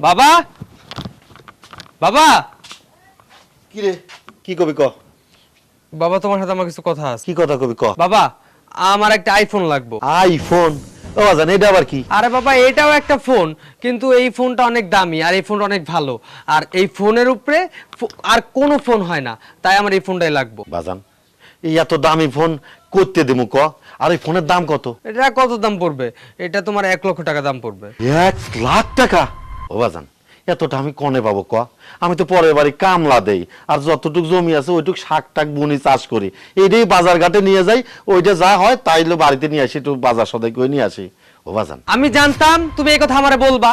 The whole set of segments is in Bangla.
বাবা! বাবা! কি রে কি কবি ক? বাবা তোমার সাথে আমার কিছু কথা আছে। কি কথা কবি ক? বাবা আমার একটা আইফোন লাগবে। আইফোন ও এটা আবার কি? আরে বাবা এটাও একটা ফোন কিন্তু এই ফোনটা অনেক দামি আর এই ফোনটা অনেক ভালো। আর এই ফোনের উপরে আর কোনো ফোন হয় না তাই আমার এই ফোনটাই লাগবে। বাজান এই এত দামি ফোন করতে দেবো ক? আর এই ফোনের দাম কত? এটা কত দাম পড়বে? এটা তোমার এক লক্ষ টাকা দাম পড়বে। এক লাখ টাকা? ও এতটা আমি কনে পাবো ক? আমি তো পরের বাড়ি কামলা দেই, আর জমি আছে ওইটুক শাক টাক চাষ করি। বাজার ঘাটে নিয়ে যাই, ওইটা যা হয় বাড়িতে নিয়ে আসি, একটু বাজার সদাই করে নিয়ে আসি। ও আমি জানতাম তুমি এই কথা আমারে বলবা।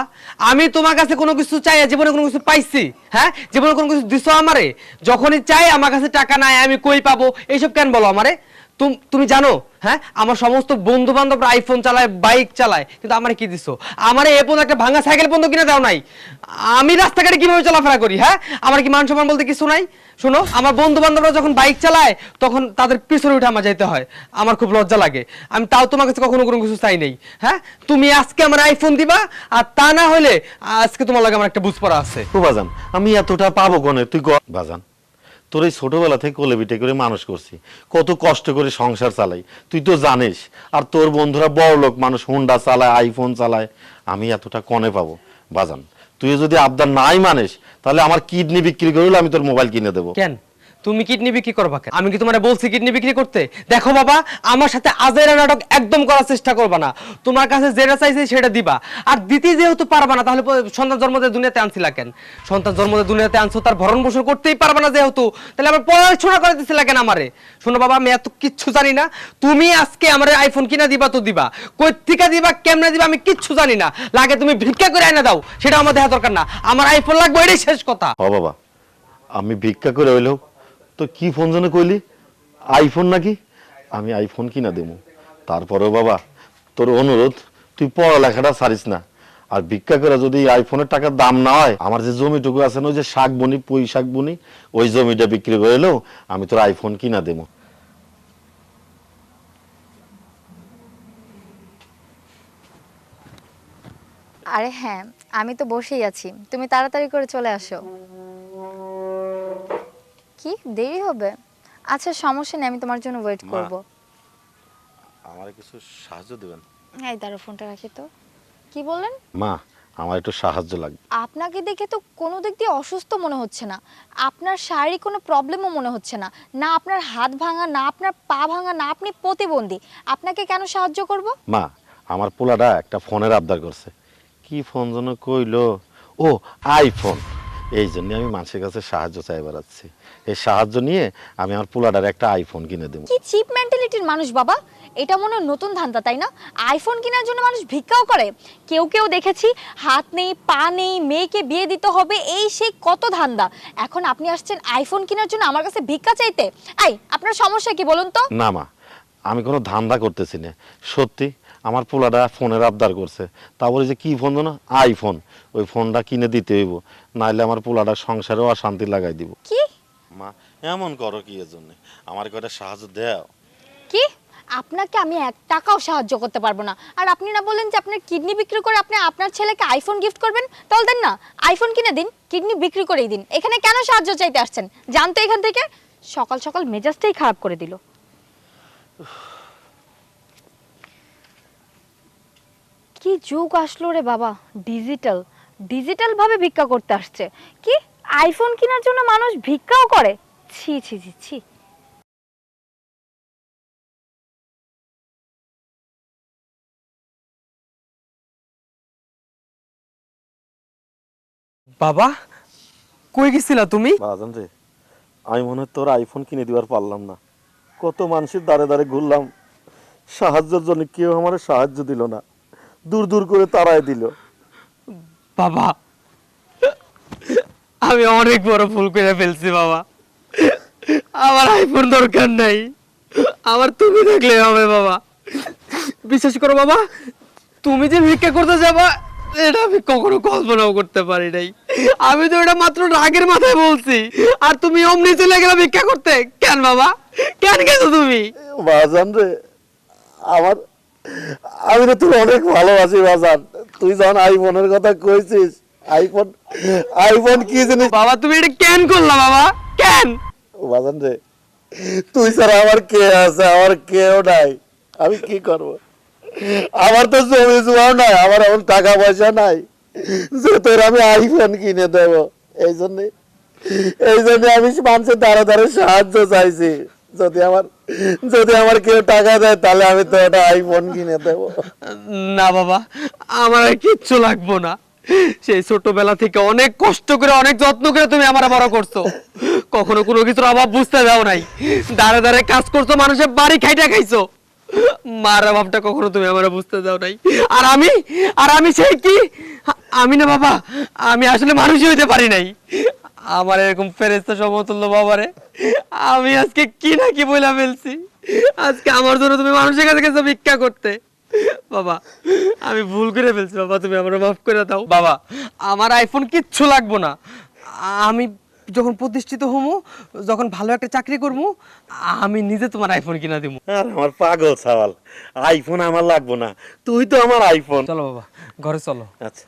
আমি তোমার কাছে কোনো কিছু চাই জীবনে কোনো কিছু পাইছি হ্যাঁ? জীবনে কোনো কিছু দিছো আমারে? যখনই চাই আমার কাছে টাকা নাই, আমি কই পাবো? এইসব কেন বলো আমারে? তুম- জানো হ্যাঁ? আমার সমস্ত বন্ধু বান্ধবরা আইফোন চালায় বাইক চালায়, কিন্তু আমার কি দিছো? আমারে এ পর্যন্ত একটা ভাঙা সাইকেল পর্যন্ত কিনে দাও নাই। আমি রাস্তাঘাটে কীভাবে চলাফেরা করি হ্যাঁ? আমার কি মান সম্মান বলতে কিছু নাই? শোনো, আমার বন্ধু বান্ধবরা যখন বাইক চালায়, তখন তাদের পিছনে উঠে আমার যাইতে হয়। আমার খুব লজ্জা লাগে। আমি তাও তোমার কাছে কখনো কোনো কিছু চাই নেই হ্যাঁ? তুমি আজকে আমার আইফোন দিবা, আর তা না হলে আজকে তোমার লাগে আমার একটা বুঝ পড়া আছে। বাজান, আমি এতটা পাবো কনে? তুই বাজান তোর এই ছোটোবেলা থেকে কোলে করে মানুষ করছি। কত কষ্ট করে সংসার চালাই। তুই তো জানিস, আর তোর বন্ধুরা বড় লোক মানুষ হুন্ডা চালায়, আইফোন চালায়। আমি এতটা কনে পাবো। বাজান তুই যদি আবদার নাই মানিস, তাহলে আমার কিডনি বিক্রি করলে আমি তোর মোবাইল কিনে দেবো। কেন? তুমি কিডনি বিক্রি করবা কেন? আমি কি তোমার বলছি কিডনি বিক্রি করতে? দেখো বাবা, আমার সাথে আজেরা নাটক একদম করার চেষ্টা করবা না। তোমার কাছে যেটা চাইছে সেটা দিবা। আর দিতে যেহেতু পারবা না, তাহলে সন্তান জন্ম দিয়ে দুনিয়াতে আনছিলা কেন? সন্তান জন্ম দিয়ে দুনিয়াতে আনছো, তার ভরণ পোষণ করতেই পারবা না যেহেতু। তাহলে আমার পড়াশোনা করে দিছিলা কেন আমারে? শোনো বাবা, আমি এত কিচ্ছু জানি না। তুমি আজকে আমার আইফোন কিনা দিবা তো দিবা। কই থেকে দিবা, কেমনে দিবা, আমি কিচ্ছু জানি না। লাগে তুমি ভিক্ষা করে এনে দাও, সেটা আমার দেখা দরকার না। আমার আইফোন লাগবে, এটাই শেষ কথা। ও বাবা, আমি ভিক্ষা করে হইলেও তো কি ফোন যেন কইলি? আইফোন নাকি? আমি আইফোন কিনা দেবো। তারপরেও বাবা, তোর অনুরোধ, তুই পড়ালেখাটা ছাড়িস না। আর ভিক্ষা করে যদি আইফোনের টাকার দাম না হয়, আমার যে জমিটুকু আছে না, ওই যে শাক বনি পুঁই শাক বনি ওই জমিটা বিক্রি করে এলেও আমি তোর আইফোন কিনা দেবো। আরে হ্যাঁ আমি তো বসেই আছি। তুমি তাড়াতাড়ি করে চলে আসো। কি? দেরি হবে? আচ্ছা সমস্যা নেই আমি তোমার জন্য ওয়েট। করব। আমার কিছু সাহায্য দেবেন? এই দাঁড়ো ফোনটা রাখি তো। কি বললেন? মা আমার একটু সাহায্য লাগবে। আপনাকে দেখে তো কোনো দিক দিয়ে অসুস্থ মনে হচ্ছে না। আপনার শারীরিক কোনো প্রবলেমও মনে হচ্ছে না। না আপনার হাত ভাঙা না আপনার পা ভাঙা না আপনি প্রতিবন্ধী। আপনাকে কেন সাহায্য করব? মা আমার পোলাটা একটা ফোনের আবদার করছে। কি ফোন যেন কইলো? ও আইফোন এই জন্য আমি মানুষের কাছে সাহায্য চাই বেড়াচ্ছি। এই সাহায্য নিয়ে আমি আমার পোলাটার একটা আইফোন কিনে দেবো। কি চিপ মেন্টালিটির মানুষ বাবা? এটা মনে হয় নতুন ধান্দা তাই না? আইফোন কেনার জন্য মানুষ ভিক্ষাও করে। কেউ কেউ দেখেছি হাত নেই পা নেই মেয়েকে বিয়ে দিতে হবে এই সেই কত ধান্দা। এখন আপনি আসছেন আইফোন কেনার জন্য আমার কাছে ভিক্ষা চাইতে। আই আপনার সমস্যা কি বলুন তো? না মা আমি কোনো ধান্দা করতেছি না। সত্যি আমার পোলাটা ফোনের আবদার করছে। তা বলে যে কি ফোন যেন আইফোন। ওই ফোনটা কিনে দিতে হইব নাইলে আমার পোলাটা সংসারেও অশান্তি লাগাই দিব। কি? মা এমন করো কি এর জন্য? আমার কয়টা সাহায্য দেও। কি? আপনাকে আমি এক টাকাও সাহায্য করতে পারব না। আর আপনি না বললেন যে আপনার কিডনি বিক্রি করে আপনি আপনার ছেলেকে আইফোন গিফট করবেন? তাহলে দেন না আইফোন কিনে দিন কিডনি বিক্রি করেই দিন। এখানে কেন সাহায্য চাইতে আসছেন? জানতো এখান থেকে? সকাল সকাল মেজাজটাই খারাপ করে দিল। কি যুগ আসলো রে বাবা? ডিজিটাল ডিজিটাল ভাবে ভিক্ষা করতে আসছে। কি? আইফোন কেনার জন্য মানুষ ভিক্ষাও করে? ছি ছি ছি ছি। বাবা কই গেছিলা তুমি? বাজান রে আমি মনে হয় তোর আইফোন কিনে দিবার পারলাম না। কত মানুষের দাঁড়ে দাঁড়ে ঘুরলাম। সাহায্যের জন্য কেউ আমার সাহায্য দিল না। দূর দূর করে তারাই দিল। বাবা আমি অনেক বড় ভুল করে ফেলছি বাবা। আমার আইফোন দরকার নাই। আমার তুমি থাকলে হবে বাবা। বিশ্বাস করো বাবা তুমি যে ভিক্ষা করতে যাবা এটা আমি কখনো কল্পনাও করতে পারি নাই। আমি তো এটা মাত্র রাগের মাথায় বলছি। আর তুমি অমনি চলে গেলে ভিক্ষা করতে? কেন বাবা? কেন গেছো তুমি? বাজান রে আমার আমি তো তোর অনেক ভালোবাসি বাজান। তুই যখন আইফোনের কথা কইছিস আইফোন আইফোন কি জিনিস বাবা তুমি এটা কেন করলা বাবা? কেন? বাজান রে তুই স্যার আমার কে আছে? আমার কেউ নাই। আমি কি করব? আমার তো জমি জমাও নাই আমার এমন টাকা পয়সা নাই। যে তোর আমি আইফোন কিনে দেব এই জন্য এই জন্য আমি মানুষের দ্বারা দ্বারা সাহায্য চাইছি। যদি আমার যদি আমার কেউ টাকা দেয়, তাহলে আমি তো একটা আইফোন কিনে দেব। না বাবা, আমার আর কিচ্ছু লাগবো না। সেই ছোটবেলা থেকে অনেক কষ্ট করে, অনেক যত্ন করে তুমি আমার বড় করছ। কখনো কোনো কিছুর অভাব বুঝতে দাও নাই। দাঁড়ে দাঁড়ে কাজ করছ, মানুষের বাড়ি খাইটা খাইছো। মার অভাবটা কখনো তুমি আমার বুঝতে দাও নাই। আর আমি আর আমি সেই কি? আমি না বাবা, আমি আসলে মানুষই হইতে পারি নাই। আমার এরকম ফেরেস্তা সমতুল্য বাবারে আমি আজকে কি না কি বলে ফেলছি? আজকে আমার জন্য তুমি মানুষের কাছে গেছো ভিক্ষা করতে। বাবা আমি ভুল করে ফেলছি বাবা তুমি আমার মাফ করে দাও। বাবা আমার আইফোন কিচ্ছু লাগবো না। আমি যখন প্রতিষ্ঠিত হমু যখন ভালো একটা চাকরি করব আমি নিজে তোমার আইফোন কিনা দিব আর আমার পাগল সাওয়াল আইফোন আমার লাগবো না তুই তো আমার আইফোন চলো বাবা ঘরে চলো। আচ্ছা।